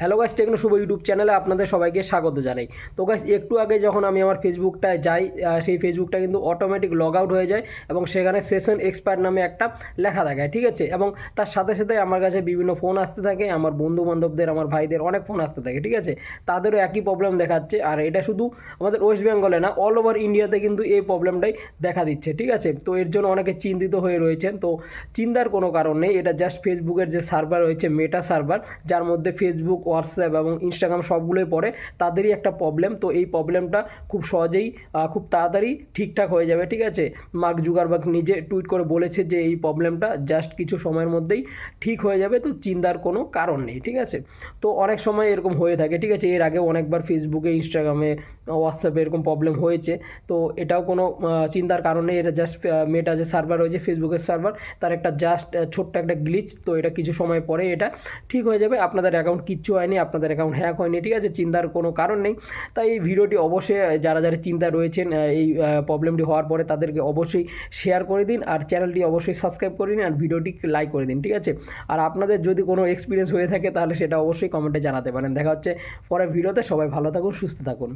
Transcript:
Hello guys, techno Shubho YouTube চ্যানেলে আপনাদের সবাইকে স্বাগত জানাই। তো গাইস, একটু আগে যখন আমি আমার ফেসবুকটায় যাই সেই ফেসবুকটা কিন্তু অটোমেটিক লগ আউট হয়ে যায় এবং সেখানে সেশন এক্সপায়ার নামে একটা লেখা দেখায় ঠিক আছে? এবং তার সাথে সাথে আমার কাছে বিভিন্ন ফোন আসতে থাকে, আমার বন্ধু বান্ধবদের আমার ভাইদের অনেক ফোন আসতে থাকে, ঠিক আছে? তাদেরও একই প্রবলেম দেখাচ্ছে, আর এটা শুধু আমাদের ওয়েস্ট বেঙ্গলে না অল ওভার ইন্ডিয়াতে কিন্তু এই প্রবলেমটাই দেখা দিচ্ছে, ঠিক আছে? তো এর জন্য অনেকে চিন্তিত হয়ে রয়েছেন, তো চিন্তার কোনো কারণ নেই, এটা জাস্ট ফেসবুকের যে সার্ভার রয়েছে মেটা সার্ভার যার মধ্যে ফেসবুক হোয়াটসঅ্যাপ এবং ইনস্টাগ্রাম সবগুলোই পড়ে, তাদেরই একটা প্রবলেম তো এই প্রবলেমটা খুব সহজেই খুব তাড়াতাড়ি ঠিকঠাক হয়ে যাবে, ঠিক আছে? মার্ক জুগারবার্গ নিজে টুইট করে বলেছে যে এই প্রবলেমটা জাস্ট কিছু সময়ের মধ্যেই ঠিক হয়ে যাবে, তো চিন্তার কোনো কারণ নেই, ঠিক আছে? তো অনেক সময় এরকম হয়ে থাকে, ঠিক আছে? এর আগে অনেকবার ফেসবুকে ইনস্টাগ্রামে হোয়াটসঅ্যাপে এরকম প্রবলেম হয়েছে। তো এটাও কোনো চিন্তার কারণ নেই, এটা জাস্ট মেটা যে সার্ভার রয়েছে ফেসবুকের সার্ভার তার একটা জাস্ট ছোট্ট একটা গ্লিচ তো এটা কিছু সময় পরে এটা ঠিক হয়ে যাবে। আপনাদের অ্যাকাউন্ট কিচ্ছু হয়নি, আপনাদের অ্যাকাউন্ট হ্যাক হয়নি, ঠিক আছে? চিন্তার কোনো কারণ নেই। তাই এই ভিডিওটি অবশ্যই যারা যারা চিন্তা রয়েছেন এই প্রবলেমটি হওয়ার পরে তাদেরকে অবশ্যই শেয়ার করে দিন আর চ্যানেলটি অবশ্যই সাবস্ক্রাইব করে নিন আর ভিডিওটি লাইক করে দিন, ঠিক আছে? আর আপনাদের যদি কোনো এক্সপিরিয়েন্স হয়ে থাকে তাহলে সেটা অবশ্যই কমেন্টে জানাতে পারেন। দেখা হচ্ছে পরের ভিডিওতে। সবাই ভালো থাকুন, সুস্থ থাকুন।